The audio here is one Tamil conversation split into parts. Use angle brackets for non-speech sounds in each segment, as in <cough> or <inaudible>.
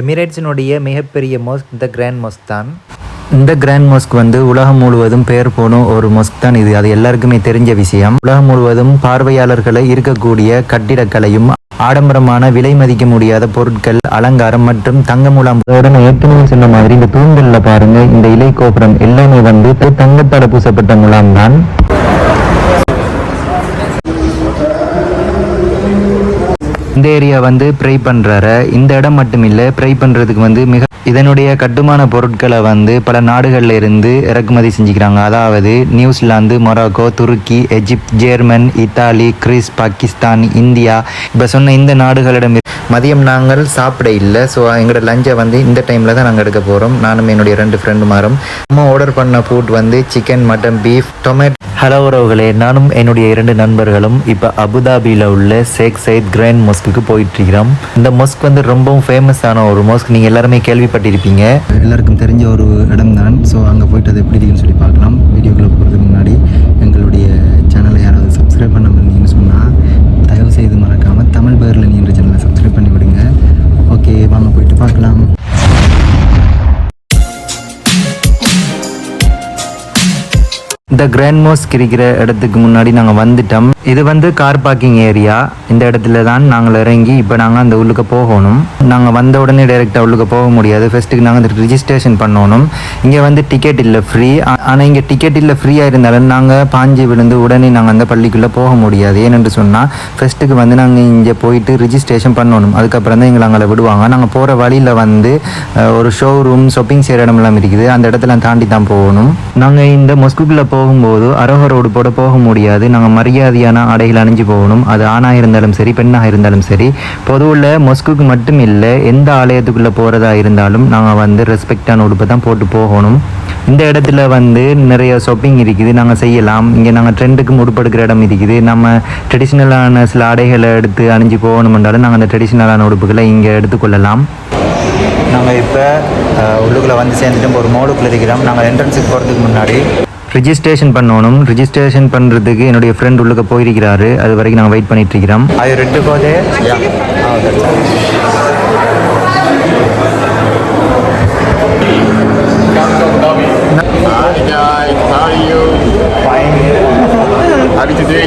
எமிரேட்ஸினுடைய மிகப்பெரிய மோஸ்க் இந்த கிராண்ட் மோஸ்க் தான். இந்த கிராண்ட் மோஸ்க் வந்து உலகம் முழுவதும் பெயர் போன ஒரு மோஸ்க் தான் இது. அது எல்லாருக்குமே தெரிஞ்ச விஷயம். உலகம் முழுவதும் பார்வையாளர்களை இருக்கக்கூடிய கட்டிடக்கலையும் ஆடம்பரமான விலை மதிக்க முடியாத பொருட்கள் அலங்காரம் மற்றும் தங்க மூலம் ஏற்கனவே சொன்ன மாதிரி இந்த தூண்களில் பாருங்க இந்த இலை கோபுரம் எல்லாமே வந்து தங்கத்தால் பூசப்பட்ட முலாம் தான். இந்த ஏரியா வந்து ப்ரை பண்ணுறாரு இந்த இடம் மட்டும் இல்லை ப்ரை பண்ணுறதுக்கு வந்து மிக இதனுடைய கட்டுமான பொருட்களை வந்து பல நாடுகளில் இருந்து இறக்குமதி செஞ்சுக்கிறாங்க. அதாவது நியூசிலாந்து மொராக்கோ துருக்கி Egypt German Italy Greece Pakistan India. இப்போ சொன்ன இந்த நாடுகளிடம் மதியம் நாங்கள் சாப்பிட இல்லை. ஸோ எங்களோட லஞ்சை வந்து இந்த டைமில் தான் நாங்கள் எடுக்க போகிறோம் நானும் என்னுடைய ரெண்டு ஃப்ரெண்டு மாறும் நம்ம ஆர்டர் பண்ண ஃபுட் வந்து chicken mutton beef tomato hello உறவுகளே. நானும் என்னுடைய இரண்டு நண்பர்களும் இப்போ அபுதாபியில் உள்ள ஷேக் சயித் கிராண்ட் மொஸ்க்கு போயிட்டு இருக்கிறோம் இந்த மொஸ்க் வந்து ரொம்பவும் ஃபேமஸான ஒரு மொஸ்க் நீங்கள் எல்லாருமே கேள்விப்பட்டிருப்பீங்க. எல்லாருக்கும் தெரிஞ்ச ஒரு இடம் தான் ஸோ அங்கே போயிட்டு அது எப்படி இருக்குன்னு சொல்லி பார்க்கலாம். வீடியோக்குள்ளே போகிறதுக்கு முன்னாடி இந்த கிராண்ட் மோஸ்க் இருக்கிற இடத்துக்கு முன்னாடி நாங்கள் வந்துட்டோம். இது வந்து கார் பார்க்கிங் ஏரியா இந்த இடத்துல தான் நாங்கள் இறங்கி இப்போ நாங்கள் அந்த உள்ளுக்கு போகணும். நாங்கள் வந்த உடனே டைரெக்டாக உள்ளுக்கு போக முடியாது. ஃபர்ஸ்ட்டுக்கு நாங்கள் ரிஜிஸ்ட்ரேஷன் பண்ணணும். இங்கே வந்து டிக்கெட் இல்லை ஃப்ரீ ஆனால் இங்கே டிக்கெட் இல்லை ஃப்ரீயாக இருந்தாலும் நாங்கள் பாஞ்சி விழுந்து உடனே நாங்கள் அந்த பள்ளிக்குள்ளே போக முடியாது. ஏனென்று சொன்னால் ஃபர்ஸ்ட்டுக்கு வந்து நாங்கள் இங்கே போயிட்டு ரிஜிஸ்ட்ரேஷன் பண்ணணும். அதுக்கப்புறம் தான் எங்களை அங்கே விடுவாங்க. நாங்கள் போகிற வழியில் வந்து ஒரு ஷோரூம் ஷாப்பிங் செய்கிற இடமெல்லாம் இருக்குது. அந்த இடத்துல தாண்டி தான் போகணும். நாங்கள் இந்த மொஸ்குக்குள்ளே போகும்போது அரவ ரோடு போட போக முடியாது. நாங்கள் மரியாதையாக மரியாதையான ஆடைகள் அணிஞ்சு போகணும். அது ஆணாக இருந்தாலும் சரி பெண்ணாக இருந்தாலும் சரி. பொதுவில் மொஸ்குக்கு மட்டும் இல்லை எந்த ஆலயத்துக்குள்ளே போகிறதா இருந்தாலும் நாங்கள் வந்து ரெஸ்பெக்டான உடுப்பை தான் போட்டு போகணும். இந்த இடத்துல வந்து நிறைய ஷாப்பிங் இருக்குது நாங்கள் செய்யலாம். இங்கே நாங்கள் ட்ரெண்டுக்கு உடுப்படுக்கிற இடம் இருக்குது. நம்ம ட்ரெடிஷ்னலான சில ஆடைகளை எடுத்து அணிஞ்சு போகணுமென்றாலும் நாங்கள் அந்த ட்ரெடிஷ்னலான உடுப்புகளை இங்கே எடுத்துக்கொள்ளலாம். நாங்கள் இப்போ உள்ளுக்குள்ளே வந்து சேர்ந்துட்டு ஒரு மோடுக்குள்ளே இருக்கிறோம். நாங்கள் என்ட்ரன்ஸுக்கு போகிறதுக்கு முன்னாடி ரிஜிஸ்ட்ரேஷன் பண்ணணும். ரிஜிஸ்ட்ரேஷன் பண்ணுறதுக்கு என்னுடைய ஃப்ரெண்ட் உள்ளுக்க போயிருக்கிறாரு. அது வரைக்கும் நாங்கள் வெயிட் பண்ணிட்டு இருக்கிறோம். அது ரெண்டு போதே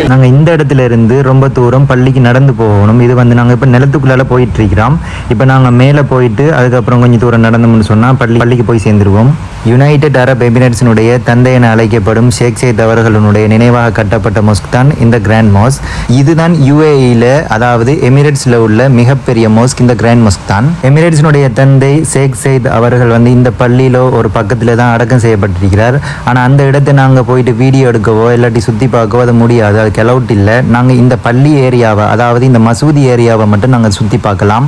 நாங்கள் இந்த இடத்துல இருந்து ரொம்ப தூரம் பள்ளிக்கு நடந்து போகணும். இது வந்து நாங்கள் இப்போ நிலத்துக்குள்ளால போயிட்டு இருக்கிறோம் இப்போ நாங்கள் மேலே போயிட்டு அதுக்கப்புறம் கொஞ்சம் தூரம் நடந்தோம்னு சொன்னால் பள்ளி பள்ளிக்கு போய் சேர்ந்துருவோம். யுனைடெட் அரப் எமிரேட்ஸினுடைய தந்தை என அழைக்கப்படும் ஷேக் சைத் அவர்களுடைய நினைவாக கட்டப்பட்ட மொஸ்க் தான் இந்த கிராண்ட் மாஸ்க் இதுதான் யுஏஇல அதாவது எமிரேட்ஸில் உள்ள மிகப்பெரிய மோஸ்க் இந்த கிராண்ட் மோஸ்க் தான். எமிரேட்ஸினுடைய தந்தை ஷேக் சைத் அவர்கள் வந்து இந்த பள்ளியிலோ ஒரு பக்கத்தில் தான் அடக்கம் செய்யப்பட்டிருக்கிறார். ஆனால் அந்த இடத்தை நாங்கள் போயிட்டு வீடியோ எடுக்கவோ இல்லாட்டி சுற்றி பார்க்கவோ அது முடியாது. அதுக்கு அலவுட் இல்லை. நாங்கள் இந்த பள்ளி ஏரியாவை அதாவது இந்த மசூதி ஏரியாவை மட்டும் நாங்கள் சுற்றி பார்க்கலாம்.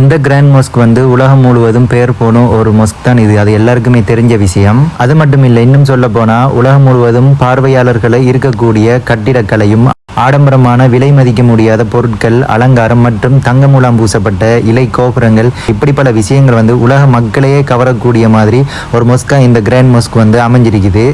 இந்த கிராண்ட் மொஸ்க் வந்து உலகம் முழுவதும் பெயர் போன ஒரு மொஸ்க் தான் இது. அது எல்லாருக்குமே தெரிஞ்ச விஷயம். அது மட்டும் இல்லை இன்னும் சொல்ல போனால் உலகம் முழுவதும் பார்வையாளர்களை இருக்கக்கூடிய கட்டிடக்கலையும் ஆடம்பரமான விலை மதிக்க முடியாத பொருட்கள் அலங்காரம் மற்றும் தங்க மூலம் பூசப்பட்ட இலை கோபுரங்கள் இப்படி பல விஷயங்கள் வந்து உலக மக்களையே கவரக்கூடிய மாதிரி ஒரு மொஸ்கா இந்த கிராண்ட் மொஸ்க் வந்து அமைஞ்சிருக்குது.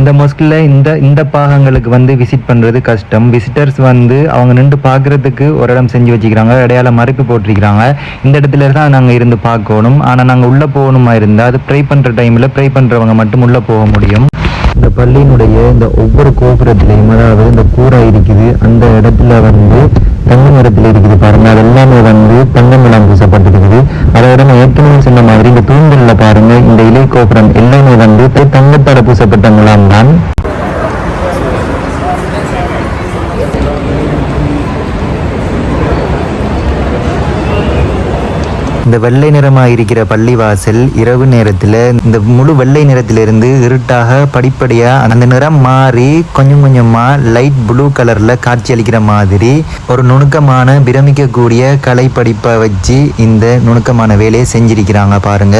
இந்த மொஸ்கில் இந்த இந்த பாகங்களுக்கு வந்து விசிட் பண்ணுறது கஷ்டம். விசிட்டர்ஸ் வந்து அவங்க நின்று பார்க்குறதுக்கு ஒரு இடம் செஞ்சு வச்சுக்கிறாங்க இடையால மறைப்பு போட்டிருக்கிறாங்க. இந்த இடத்துல தான் நாங்கள் இருந்து பார்க்கணும். ஆனால் நாங்கள் உள்ளே போகணுமா இருந்தால் அது ப்ரை பண்ணுற டைமில் ப்ரை பண்ணுறவங்க மட்டும் உள்ளே போக முடியும். இந்த பள்ளியினுடைய இந்த ஒவ்வொரு கோபுரத்திலையும் அதாவது இந்த கூரை இருக்குது அந்த இடத்துல வந்து தங்க நிறத்தில் இருக்குது பாருங்க. அது எல்லாமே வந்து தங்கம் நிலம் பூசப்பட்டிருக்குது. அதோட நான் ஏற்கனவே சொன்ன மாதிரி இந்த தூண்களில் பாருங்க இந்த இலை கோபுரம் எல்லாமே வந்து தங்கத்தால பூசப்பட்ட நிலம் தான். இந்த வெள்ளை நிறமாக இருக்கிற பள்ளிவாசல் இரவு நேரத்தில் இந்த முழு வெள்ளை நிறத்திலிருந்து இருட்டாக படிப்படியாக அந்த நிறம் மாறி கொஞ்சம் கொஞ்சமாக லைட் ப்ளூ கலரில் காட்சியளிக்கிற மாதிரி ஒரு நுணுக்கமான பிரமிக்கக்கூடிய கலை படிப்பை வச்சு இந்த நுணுக்கமான வேலையை செஞ்சிருக்கிறாங்க பாருங்க.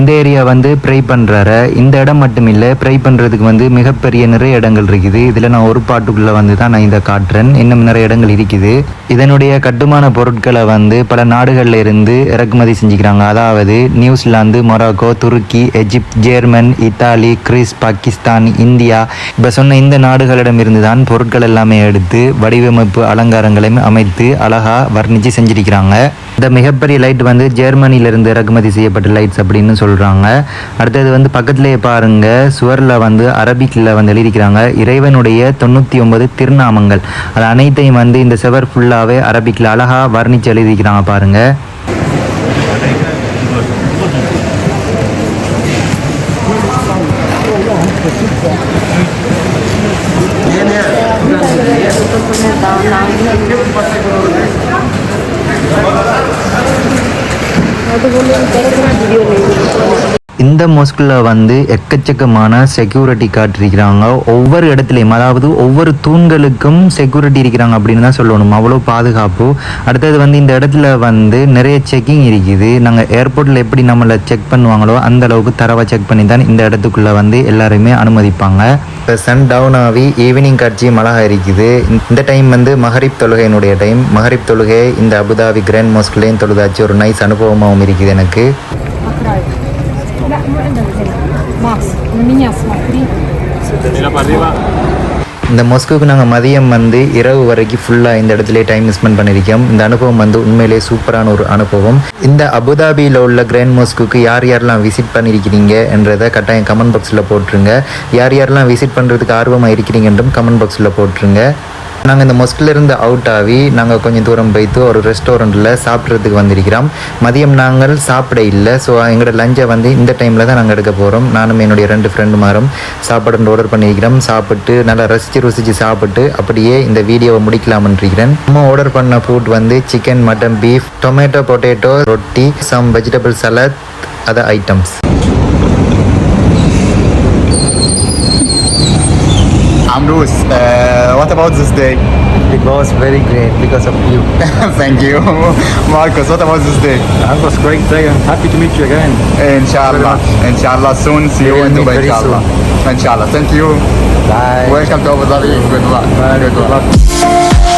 இந்த ஏரியா வந்து ப்ரை பண்ணுறாரு இந்த இடம் மட்டும் இல்லை ப்ரை பண்ணுறதுக்கு வந்து மிகப்பெரிய நிறைய இடங்கள் இருக்குது. இதில் நான் ஒரு பாட்டுக்குள்ளே வந்து தான் நான் இதை காட்டுறேன். இன்னும் நிறைய இடங்கள் இருக்குது. இதனுடைய கட்டுமான பொருட்களை வந்து பல நாடுகளில் இருந்து இறக்குமதி செஞ்சுக்கிறாங்க. அதாவது நியூசிலாந்து மொராக்கோ துருக்கி Egypt German Italy Greece Pakistan India இப்போ சொன்ன இந்த நாடுகளிடமிருந்து தான் பொருட்கள் எல்லாமே எடுத்து வடிவமைப்பு அலங்காரங்களையும் அமைத்து அழகா வர்ணித்து செஞ்சிருக்கிறாங்க. இந்த மிகப்பெரிய லைட் வந்து ஜெர்மனியிலிருந்து இறக்குமதி செய்யப்பட்ட லைட்ஸ் அப்படின்னு சொல்கிறாங்க அடுத்தது வந்து பக்கத்துலேயே பாருங்க சுவரில் வந்து அரபிக்கில் வந்து எழுதிக்கிறாங்க இறைவனுடைய தொண்ணூற்றி ஒன்பது திருநாமங்கள். அது அனைத்தையும் வந்து இந்த செவர் ஃபுல்லாகவே அரபிக்கில் அழகாக வர்ணித்து எழுதிக்கிறாங்க பாருங்க. இந்த மோஸ்கில் வந்து எக்கச்சக்கமான செக்யூரிட்டி காட்டிருக்கிறாங்க ஒவ்வொரு இடத்துலையும் அதாவது ஒவ்வொரு தூண்களுக்கும் செக்யூரிட்டி இருக்கிறாங்க அப்படின்னு தான் சொல்லணும். அவ்வளோ பாதுகாப்பு. அடுத்தது வந்து இந்த இடத்துல வந்து நிறைய செக்கிங் இருக்குது. நாங்கள் ஏர்போர்ட்டில் எப்படி நம்மளை செக் பண்ணுவாங்களோ அந்த அளவுக்கு தரவாக செக் பண்ணி தான் இந்த இடத்துக்குள்ளே வந்து எல்லாருமே அனுமதிப்பாங்க. இப்போ சன் டவுன் ஆகி ஈவினிங் காட்சி மழகா அரிக்குது இந்த டைம் வந்து மஹரிப் தொழுகையினுடைய டைம் மஹரிப் தொழுகை இந்த அபுதாபி கிராண்ட் மோஸ்க்லேயும் தொழுதாச்சு. ஒரு நைஸ் அனுபவமாகவும் இருக்குது எனக்கு. Макс, на меня смотри. Это не на இந்த மொஸ்குக்கு நாங்கள் மதியம் வந்து இரவு வரைக்கும் ஃபுல்லாக இந்த இடத்துல டைம் ஸ்பெண்ட் பண்ணியிருக்கோம். இந்த அனுபவம் வந்து உண்மையிலேயே சூப்பரான ஒரு அனுபவம். இந்த அபுதாபியில் உள்ள கிராண்ட் மோஸ்குக்கு யார் யாரெல்லாம் விசிட் பண்ணியிருக்கிறீங்க என்றதை கட்டாயம் கமெண்ட் பாக்ஸில் போட்டுருங்க. யார் யாரெல்லாம் விசிட் பண்ணுறதுக்கு ஆர்வமாக இருக்கிறீங்கன்றும் கமெண்ட் பாக்ஸில் போட்டுருங்க. நாங்கள் இந்த மொஸ்கில் இருந்து அவுட் ஆகி நாங்கள் கொஞ்சம் தூரம் போய்த்து ஒரு ரெஸ்டாரண்ட்டில் சாப்பிட்றதுக்கு வந்திருக்கிறோம். மதியம் நாங்கள் சாப்பிட இல்லை. ஸோ எங்களோட லஞ்சை வந்து இந்த டைமில் தான் நாங்கள் எடுக்க போகிறோம் நானும் என்னுடைய ரெண்டு ஃப்ரெண்டுமாரும் சாப்பாடு ஆர்டர் பண்ணியிருக்கிறோம். சாப்பிட்டு நல்லா ரசித்து ருசித்து சாப்பிட்டு அப்படியே இந்த வீடியோவை முடிக்கலாம்னு இருக்கிறேன் நம்ம ஆர்டர் பண்ண ஃபுட் வந்து chicken mutton beef tomato potato roti some vegetable salad other items Amrus, uh, what about this day? It was very great because of you. <laughs> Thank you. <laughs> Marcus, what about this day? It was great day. I'm happy to meet you again. Inshallah. Inshallah. Soon. See you in Dubai. Inshallah. Inshallah. Thank you. Bye. Welcome to Abu Dhabi. Good luck. Bye. Good luck. Good luck.